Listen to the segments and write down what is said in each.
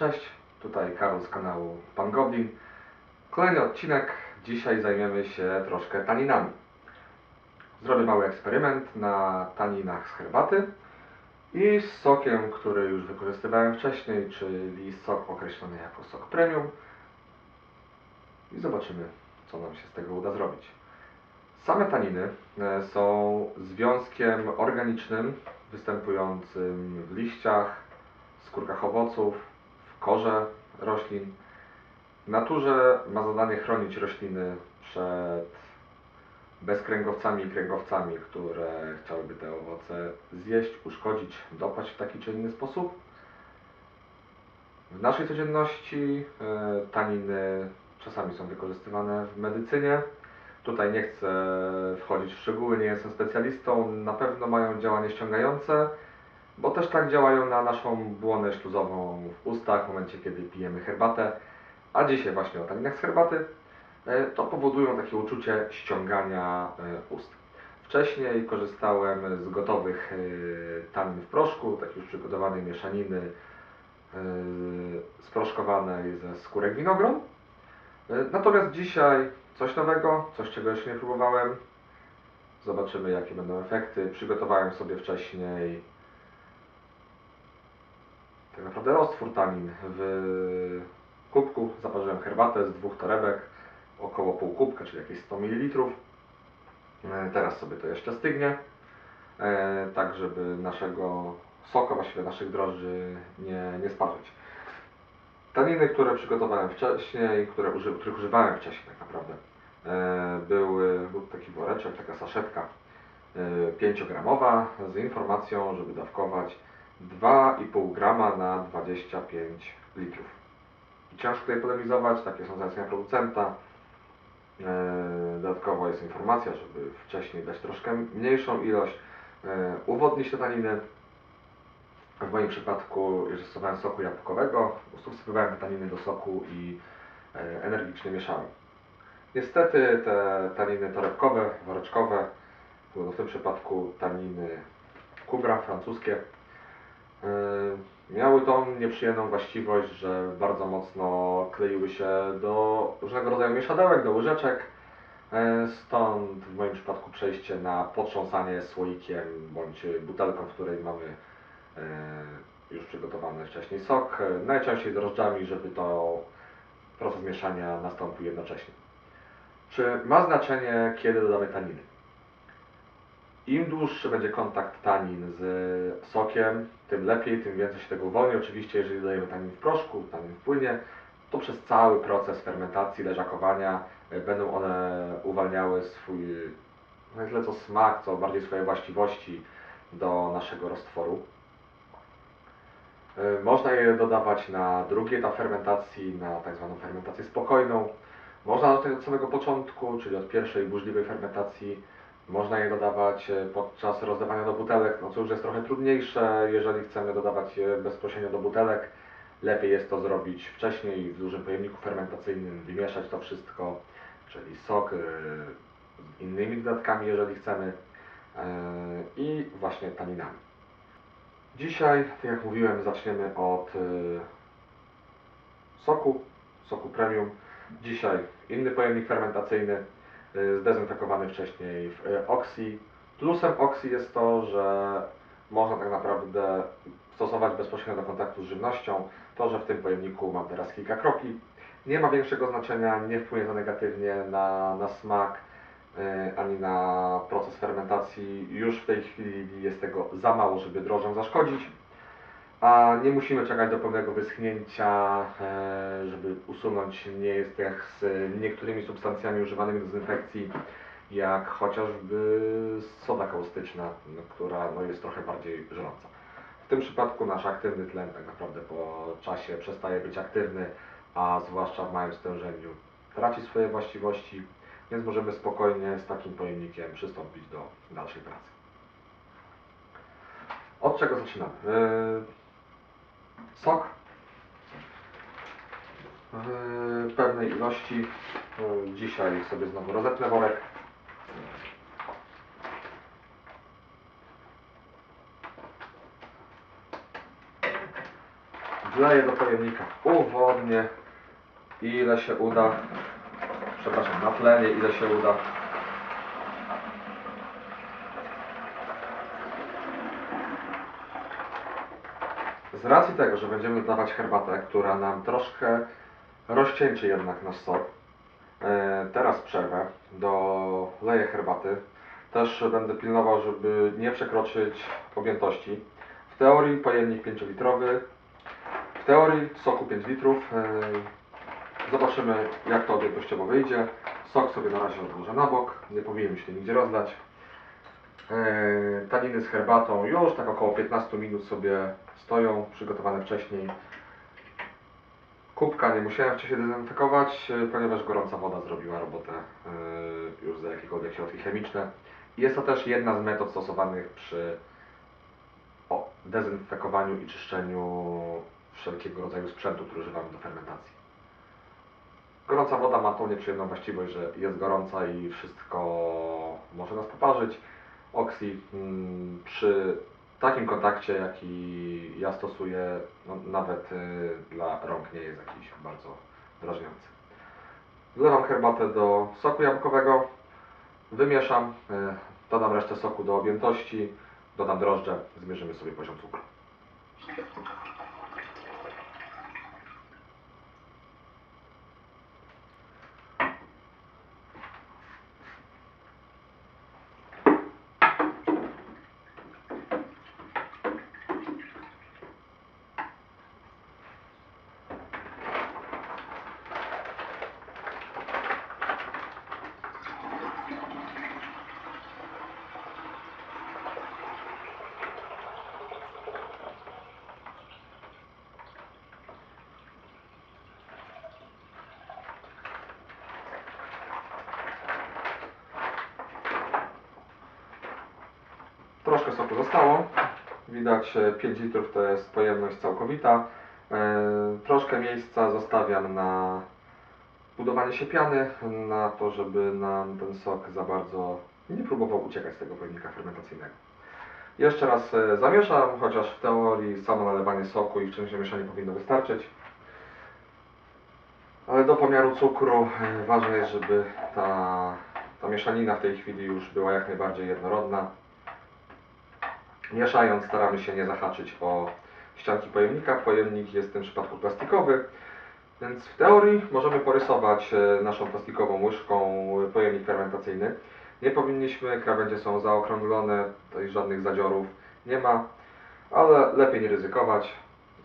Cześć, tutaj Karol z kanału Pan Goblin. Kolejny odcinek. Dzisiaj zajmiemy się troszkę taninami. Zrobię mały eksperyment na taninach z herbaty i z sokiem, który już wykorzystywałem wcześniej, czyli sok określony jako sok premium. I zobaczymy, co nam się z tego uda zrobić. Same taniny e, są związkiem organicznym występującym w liściach, skórkach owoców, korze roślin. W naturze ma zadanie chronić rośliny przed bezkręgowcami i kręgowcami, które chciałyby te owoce zjeść, uszkodzić, dopaść w taki czy inny sposób. W naszej codzienności e, taniny czasami są wykorzystywane w medycynie. Tutaj nie chcę wchodzić w szczegóły, nie jestem specjalistą. Na pewno mają działanie ściągające, bo też tak działają na naszą błonę śluzową w ustach w momencie, kiedy pijemy herbatę. A dzisiaj właśnie o taninach z herbaty. E, To powodują takie uczucie ściągania e, ust. Wcześniej korzystałem z gotowych e, tanin w proszku, takiej już przygotowanej mieszaniny sproszkowanej ze skórek winogron. Natomiast dzisiaj coś nowego, coś czego jeszcze nie próbowałem. Zobaczymy jakie będą efekty. Przygotowałem sobie wcześniej tak naprawdę roztwór tanin w kubku. Zaparzyłem herbatę z dwóch torebek, około pół kubka, czyli jakieś 100 ml. E, Teraz sobie to jeszcze stygnie, e, tak żeby naszego soku, właściwie naszych drożdży nie, nie sparzyć. Taniny, które przygotowałem wcześniej, które uży, których używałem wcześniej tak naprawdę, e, były, był taki woreczek, taka saszetka e, 5-gramowa z informacją, żeby dawkować 2,5 grama na 25 litrów. Ciężko tutaj polemizować, takie są zalecenia producenta. E, Dodatkowo jest informacja, żeby wcześniej dać troszkę mniejszą ilość, e, uwodnić te taniny. W moim przypadku, jeżeli stosowałem soku jabłkowego, po prostu taniny do soku i e, energicznie mieszałem. Niestety te taniny torebkowe, woreczkowe, w tym przypadku taniny kubra francuskie, miały tą nieprzyjemną właściwość, że bardzo mocno kleiły się do różnego rodzaju mieszadełek, do łyżeczek. Yy, Stąd w moim przypadku przejście na potrząsanie słoikiem bądź butelką, w której mamy yy, już przygotowany wcześniej sok, yy, najczęściej drożdżami, żeby to proces mieszania nastąpił jednocześnie. Czy ma znaczenie, kiedy dodamy taniny? Im dłuższy będzie kontakt tanin z sokiem, tym lepiej, tym więcej się tego uwolni. Oczywiście, jeżeli dodajemy tanin w proszku, tanin w płynie, to przez cały proces fermentacji, leżakowania e, będą one uwalniały swój, no nie tyle co smak, co bardziej swoje właściwości do naszego roztworu. E, Można je dodawać na drugi etap fermentacji, na tak zwaną fermentację spokojną. Można od samego początku, czyli od pierwszej burzliwej fermentacji. Można je dodawać e, podczas rozdawania do butelek, no co już jest trochę trudniejsze, jeżeli chcemy dodawać je bezpośrednio do butelek. Lepiej jest to zrobić wcześniej w dużym pojemniku fermentacyjnym, wymieszać to wszystko, czyli sok e, z innymi dodatkami, jeżeli chcemy e, i właśnie taninami. Dzisiaj, tak jak mówiłem, zaczniemy od soku, soku premium. Dzisiaj inny pojemnik fermentacyjny, zdezynfekowany wcześniej w y, Oxy. Plusem Oxy jest to, że można tak naprawdę stosować bezpośrednio do kontaktu z żywnością. To, że w tym pojemniku mam teraz kilka kropli, nie ma większego znaczenia, nie wpłynie to negatywnie na, na smak y, ani na proces fermentacji. Już w tej chwili jest tego za mało, żeby drożdżom zaszkodzić. A nie musimy czekać do pełnego wyschnięcia, e, żeby usunąć nie jest jak z niektórymi substancjami używanymi do dezynfekcji, jak chociażby soda kaustyczna, no, która no, jest trochę bardziej żrąca. W tym przypadku nasz aktywny tlen tak naprawdę po czasie przestaje być aktywny, a zwłaszcza w małym stężeniu traci swoje właściwości, więc możemy spokojnie z takim pojemnikiem przystąpić do dalszej pracy. Od czego zaczynamy? Sok w pewnej ilości. E, Dzisiaj sobie znowu rozetnę worek. Wleję do pojemnika uwodnię, ile się uda. Przepraszam, na tlenie, ile się uda. Z racji tego, że będziemy dawać herbatę, która nam troszkę rozcieńczy jednak nasz sok, e, teraz przerwę, doleję herbaty. Też będę pilnował, żeby nie przekroczyć objętości. W teorii pojemnik 5-litrowy, w teorii soku 5 litrów. E, Zobaczymy jak to objętościowo wyjdzie. Sok sobie na razie odłożę na bok, nie powinien się nigdzie rozlać. E, Taniny z herbatą już tak około 15 minut sobie stoją, przygotowane wcześniej. Kubka nie musiałem wcześniej dezynfekować, e, ponieważ gorąca woda zrobiła robotę e, już za jakiekolwiek środki chemiczne. Jest to też jedna z metod stosowanych przy dezynfekowaniu i czyszczeniu wszelkiego rodzaju sprzętu, który używamy do fermentacji. Gorąca woda ma tą nieprzyjemną właściwość, że jest gorąca i wszystko może nas poparzyć. Oxy mm, przy takim kontakcie, jaki ja stosuję, no, nawet y, dla rąk nie jest jakiś bardzo drażniący. Wlewam herbatę do soku jabłkowego, wymieszam, y, dodam resztę soku do objętości, dodam drożdże, zmierzymy sobie poziom cukru. Troszkę soku zostało. Widać e, 5 litrów to jest pojemność całkowita. E, Troszkę miejsca zostawiam na budowanie się piany, na to, żeby nam ten sok za bardzo nie próbował uciekać z tego pojemnika fermentacyjnego. Jeszcze raz e, zamieszam, chociaż w teorii samo nalewanie soku i wcześniejsze mieszanie powinno wystarczyć. Ale do pomiaru cukru e, ważne jest, żeby ta, ta mieszanina w tej chwili już była jak najbardziej jednorodna. Mieszając staramy się nie zahaczyć o ścianki pojemnika. Pojemnik jest w tym przypadku plastikowy, więc w teorii możemy porysować e, naszą plastikową łyżką pojemnik fermentacyjny. Nie powinniśmy, krawędzie są zaokrąglone, tutaj żadnych zadziorów nie ma, ale lepiej nie ryzykować.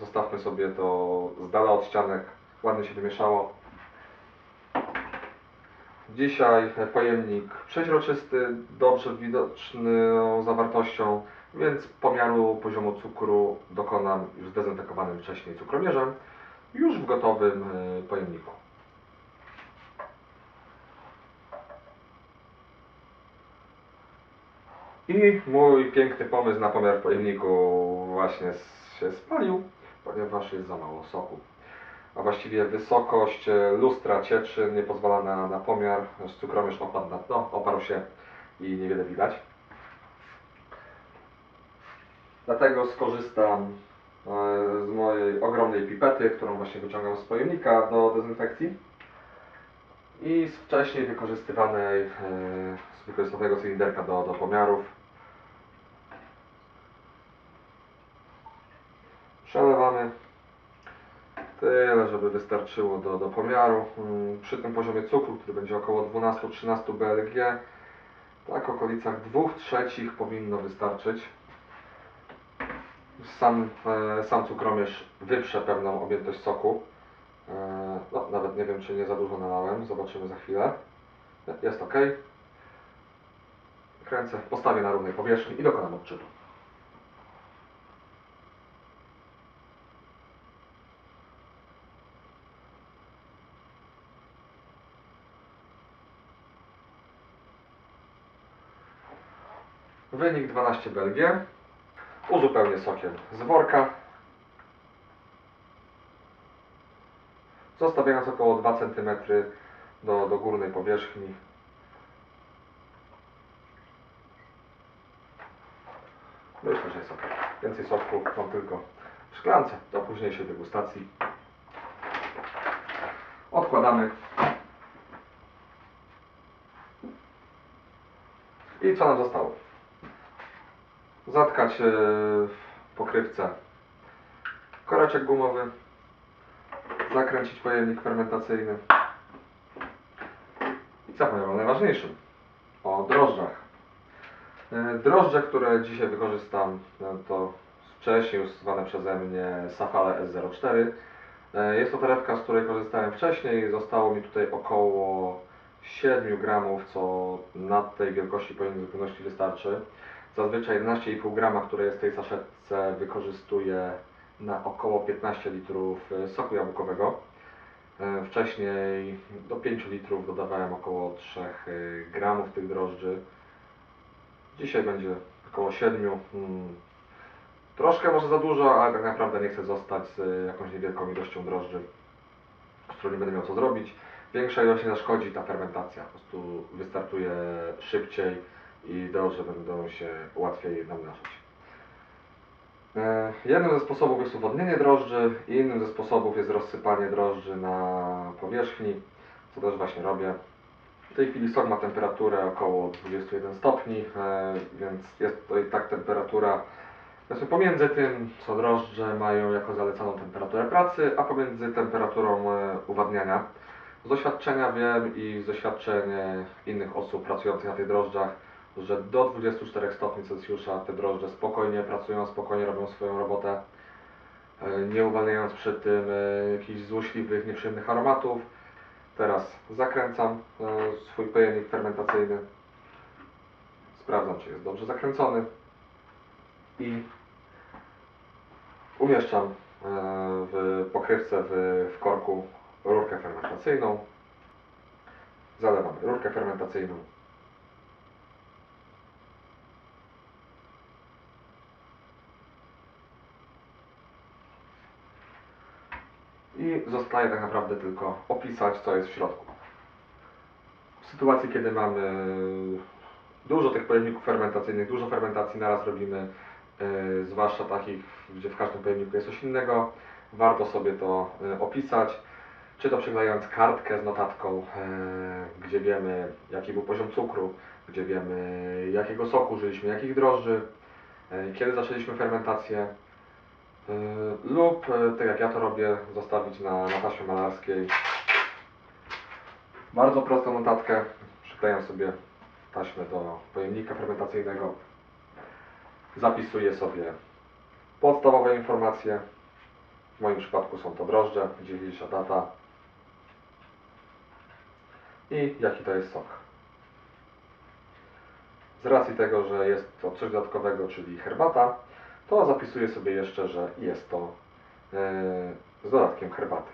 Zostawmy sobie to z dala od ścianek, ładnie się wymieszało. Dzisiaj pojemnik przeźroczysty, dobrze widoczną zawartością, więc pomiaru poziomu cukru dokonam już zdezynfekowanym wcześniej cukromierzem, już w gotowym y, pojemniku. I mój piękny pomysł na pomiar pojemniku właśnie się spalił, ponieważ jest za mało soku. A właściwie wysokość e, lustra cieczy nie pozwala na, na pomiar. Cukromierz opadł na dno, oparł się i niewiele widać. Dlatego skorzystam e, z mojej ogromnej pipety, którą właśnie wyciągam z pojemnika do dezynfekcji i z wcześniej wykorzystywanej, e, z wykorzystanego cylinderka do, do pomiarów. Przelewamy tyle, żeby wystarczyło do, do pomiaru. Mm, Przy tym poziomie cukru, który będzie około 12-13 BLG, tak w okolicach 2 trzecich powinno wystarczyć. Sam, e, sam cukromierz wyprze pewną objętość soku. E, no, nawet nie wiem, czy nie za dużo nalałem. Zobaczymy za chwilę. Nie, Jest ok. Kręcę, postawię na równej powierzchni i dokonam odczytu. Wynik 12 BLG. Uzupełnię sokiem z worka. Zostawiając około 2 cm do, do górnej powierzchni. Myślę, że jest ok. Więcej soku mam tylko w szklance do późniejszej degustacji. Odkładamy. I co nam zostało? Zatkać e, pokrywce koreczek gumowy, zakręcić pojemnik fermentacyjny i zapomniałem o najważniejszym, o drożdżach. E, Drożdże, które dzisiaj wykorzystam, no to wcześniej już zwane przeze mnie Safale S04. E, Jest to torebka, z której korzystałem wcześniej. Zostało mi tutaj około 7 gramów, co na tej wielkości pojemnik zupełności wystarczy. Zazwyczaj 11,5 grama, które jest w tej saszetce, wykorzystuję na około 15 litrów e, soku jabłkowego. E, Wcześniej do 5 litrów dodawałem około 3 e, gramów tych drożdży. Dzisiaj będzie około 7. Mm, Troszkę może za dużo, ale tak naprawdę nie chcę zostać z jakąś niewielką ilością drożdży, z którą nie będę miał co zrobić. Większa ilość nie zaszkodzi ta fermentacja, po prostu wystartuje szybciej i drożdże będą się łatwiej namnażać. E, Jednym ze sposobów jest uwodnienie drożdży, innym ze sposobów jest rozsypanie drożdży na powierzchni, co też właśnie robię. W tej chwili sok ma temperaturę około 21 stopni, e, więc jest to i tak temperatura Znaczy pomiędzy tym, co drożdże mają jako zalecaną temperaturę pracy, a pomiędzy temperaturą e, uwadniania. Z doświadczenia wiem i z doświadczeń innych osób pracujących na tych drożdżach, że do 24 stopni Celsjusza te drożdże spokojnie pracują, spokojnie robią swoją robotę, e, nie uwalniając przy tym e, jakichś złośliwych, nieprzyjemnych aromatów. Teraz zakręcam e, swój pojemnik fermentacyjny. Sprawdzam, czy jest dobrze zakręcony i umieszczam w pokrywce w, korku rurkę fermentacyjną. Zalewamy rurkę fermentacyjną. I zostaje tak naprawdę tylko opisać, co jest w środku. W sytuacji, kiedy mamy dużo tych pojemników fermentacyjnych, dużo fermentacji naraz robimy, yy, zwłaszcza takich, gdzie w każdym pojemniku jest coś innego, warto sobie to yy, opisać, czy to przyklejając kartkę z notatką, yy, gdzie wiemy jaki był poziom cukru, gdzie wiemy jakiego soku użyliśmy, jakich drożdży, kiedy zaczęliśmy fermentację, lub, yy, tak jak ja to robię, zostawić na, na taśmie malarskiej bardzo prostą notatkę, przyklejam sobie taśmę do pojemnika fermentacyjnego. Zapisuję sobie podstawowe informacje. W moim przypadku są to drożdże, dzisiejsza data i jaki to jest sok. Z racji tego, że jest to coś dodatkowego, czyli herbata, to zapisuję sobie jeszcze, że jest to yy, z dodatkiem herbaty.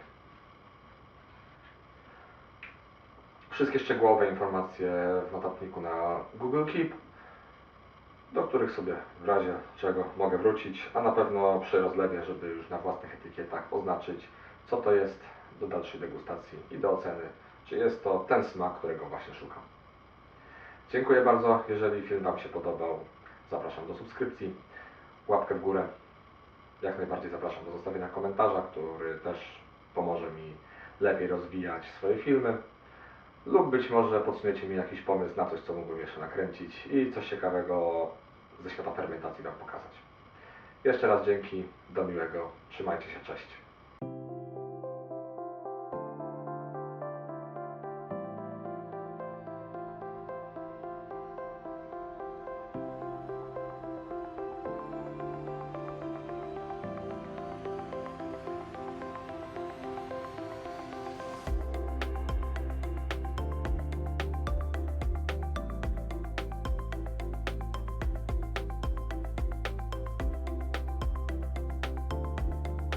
Wszystkie szczegółowe informacje w notatniku na Google Keep, do których sobie w razie czego mogę wrócić, a na pewno przy rozlewie, żeby już na własnych etykietach oznaczyć, co to jest do dalszej degustacji i do oceny, czy jest to ten smak, którego właśnie szukam. Dziękuję bardzo. Jeżeli film Wam się podobał, zapraszam do subskrypcji, łapkę w górę. Jak najbardziej zapraszam do zostawienia komentarza, który też pomoże mi lepiej rozwijać swoje filmy. Lub być może podsuniecie mi jakiś pomysł na coś, co mógłbym jeszcze nakręcić i coś ciekawego ze świata fermentacji Wam pokazać. Jeszcze raz dzięki, do miłego, trzymajcie się, cześć.